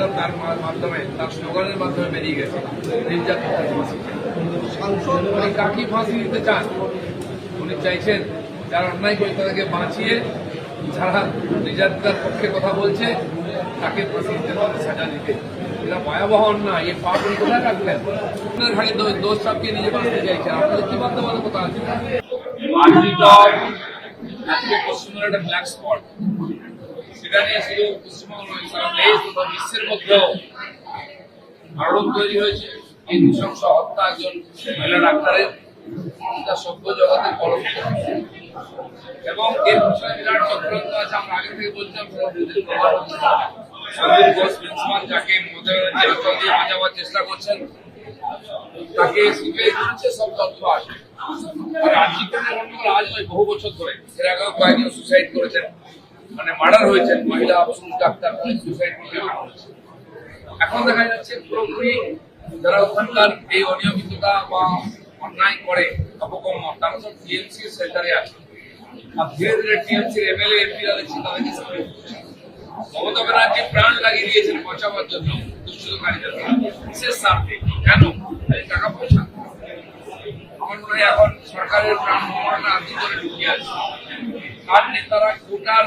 Programme তার মাধ্যমে, তার স্লোগানের মাধ্যমে বেরিয়ে গেছে নির্যাতিত উনি মানে কাকি ফাঁসি দিতে চান? উনি চাইছেন যারা অন্যায় করে তাদেরকে বাঁচিয়ে যারা নির্যাতিতার পক্ষে কথা বলছে, তাকে ফাঁসি দিতে তাদের সাজা দিতে। এটা ভয়াবহ অন্যায়। এ পাপ উনি কোথায় রাখবেন? আপনার ঘাড়ে দোষ চাপিয়ে নিজে বাঁচতে চাইছেন। আপনাদের কি বাধ্যবাধকতা আছে? একটা ব্ল্যাক স্পট সেটা নিয়ে শুধু পশ্চিমবঙ্গ সারা দেশ তথা বিশ্বের মধ্যেও তৈরি হয়েছে। এই নৃশংস হত্যা একজন মহিলা ডাক্তারের এটা সভ্য এবং এর বিষয়ে বিরাট চক্রান্ত আছে, আমরা আগে থেকে বলছিলাম ঘোষ প্রিন্সিপাল যাকে বাঁচাবার চেষ্টা করছেন, তাকে সব তথ্য আসে। আর আজ বহু বছর ধরে, এর আগেও কয়েকজন সুসাইড করেছেন। মানে মার্ডার হয়েছেন মহিলা ডাক্তার এখন দেখা যাচ্ছে পুরোপুরি যারা ওখানকার এই অনিয়মিততা বা অন্যায় করে, অপকর্ম, তারা সব টিএমসি সেন্টারে আছে। আর ধীরে ধীরে টিএমসির এমএলএ দেখছি তাদেরকে মমতা ব্যানার্জি প্রাণ লাগিয়ে দিয়েছেন বাঁচাবার জন্য দুষ্কৃতকারীদের বিশেষ স্বার্থে কেন? টাকা পয়সা। আমার মনে হয় এখন সরকারের প্রাণ ভ্রমণটা আদি করে ঢুকে আছে। আর নেতারা কোটার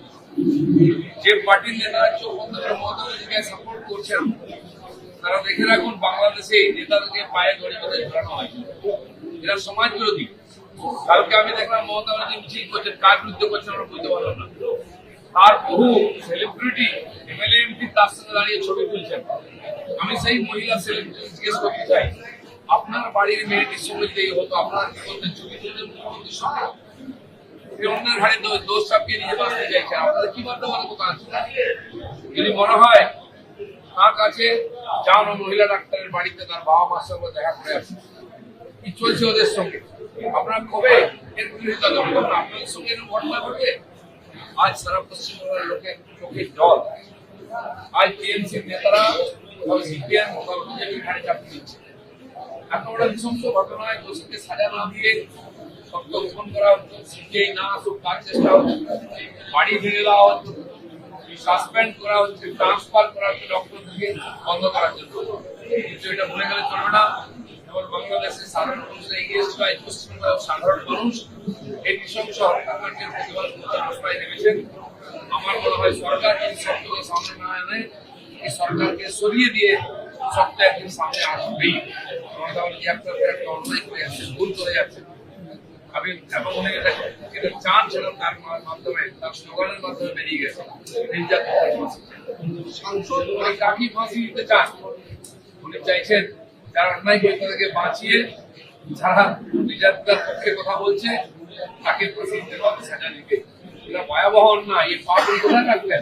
যে পার্টির নেতারা চোখ বন্ধ মমতা ব্যানার্জিকে সাপোর্ট করছেন, তারা দেখে রাখুন বাংলাদেশে নেতাদেরকে পায়ে দড়ি বেঁধে ঝোলানো হয়। এরা সমাজ বিরোধী। কালকে আমি দেখলাম মমতা ব্যানার্জি মিছিল করছেন, কার বিরুদ্ধে করছেন আমরা বুঝতে পারলাম না। আর বহু সেলিব্রিটি এমএলএ এমপি তার সঙ্গে দাঁড়িয়ে ছবি তুলছেন। আমি সেই মহিলা সেলিব্রিটি জিজ্ঞেস করতে চাই, আপনার বাড়ির মেয়েটির সঙ্গে যদি হতো, আপনারা কি করতেন? ছবি তুলতেন মুখ্যমন্ত্রীর সঙ্গে? অন্যের ঘাড়ে দোষ- চাপিয়ে নিজে বাঁচতে চাইছেন। আপনাদের কি বাধ্যবাধকতা আছে যদি মনে হয়, তার কাছে যান মহিলা ডাক্তারের বাড়িতে তার বাবা মার সঙ্গে দেখা করে আসে কি চলছে ওদের সঙ্গে? আপনারা কবে এর বিরোধিতা করবেন? আপনাদের সঙ্গে এরকম ঘটনা ঘটবে? আজ সারা পশ্চিমবঙ্গের লোকের চোখের জল। আজ টিএমসির নেতারা সিপিএম বিজেপি ঘাড়ে চাপিয়ে দিচ্ছে। এত বড় নৃশংস ঘটনায় দোষীকে সাজা না দিয়ে আমার মনে হয় সরকারকে সরিয়ে দিয়ে সত্য একদিন সামনে আসবেই। যাচ্ছে ভুল করে যাচ্ছে? আমি এবং উনি চান ছিলাম তার মাধ্যমে, তার স্লোগানের মাধ্যমে বেরিয়ে গেছে। সাংসদ কাকে ফাঁসি দিতে চান। উনি চাইছেন যারা অন্যায় করে তাদেরকে বাঁচিয়ে, যারা নির্যাতিতার পক্ষে কথা বলছে, তাকে ফাঁসি দিতে হবে দিতে এটা ভয়াবহ অন্যায়। এই পাপ কোথায় রাখলেন?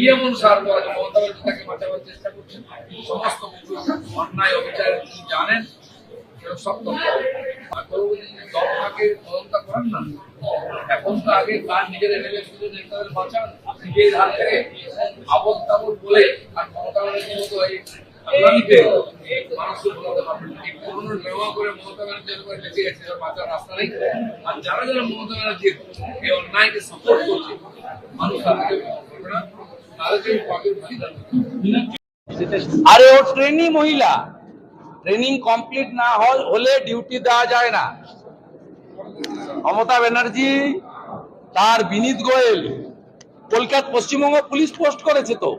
কি এমন সার করা যে মমতা ব্যানার্জি বাঁচাবার চেষ্টা করছেন। সমস্ত অন্যায় অবিচার তিনি জানেন এরকম আর বাঁচার রাস্তা নেই। আর যারা যারা মমতা ব্যানার্জির এই অন্যায়কে আরে ও ট্রেনি মহিলা। ট্রেনিং কমপ্লিট না হলে ডিউটি দেওয়া যায় না। মমতা ব্যানার্জি, তার বিনীত গোয়েল, কলকাতা পশ্চিমবঙ্গ পুলিশ পোস্ট করেছে তো।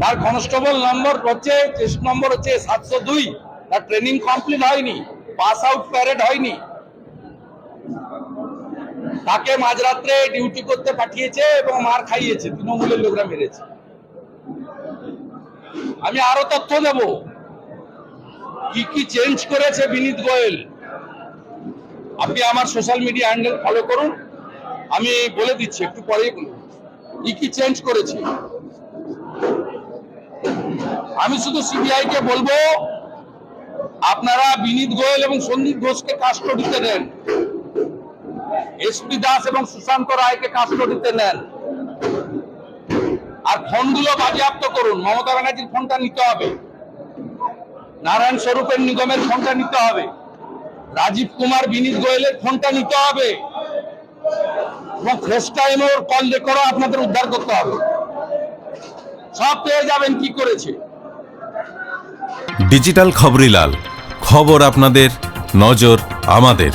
তার কনস্টেবল নম্বর হচ্ছে নম্বর হচ্ছে সাতশো দুই। তার ট্রেনিং কমপ্লিট হয়নি পাস আউট প্যারেড হয়নি। তাকে মাঝরাত্রে ডিউটি করতে পাঠিয়েছে এবং মার খাইয়েছে, তৃণমূলের লোকরা মেরেছে। আমি আরও তথ্য দেব। কি কি চেঞ্জ করেছে বিনীত গোয়েল? আপনি আমার সোশ্যাল মিডিয়া হ্যান্ডেল ফলো করুন। আমি বলে দিচ্ছি, একটু পরেই বলুন কি কি চেঞ্জ করেছে? আমি শুধু সিবিআই কে বলব, আপনারা বিনীত গোয়েল এবং সন্দীপ ঘোষকে কাস্টডিতে নেন এসপি দাস এবং সুশান্ত রায়কে কাস্টডিতে নেন। আর ফোনগুলো বাজেয়াপ্ত করুন, মমতা ব্যানার্জির ফোনটা নিতে হবে। নারায়ণ স্বরূপের নিগমের ফোনটা নিতে হবে। রাজীব কুমার, বিনীত গোয়েলের ফোনটা নিতে হবে। এবং ফেস টাইম ওর কল রেকর্ডও আপনাদের উদ্ধার করতে হবে। সব পেয়ে যাবেন কি করেছে। ডিজিটাল খবরিলাল খবর আপনাদের, নজর আমাদের।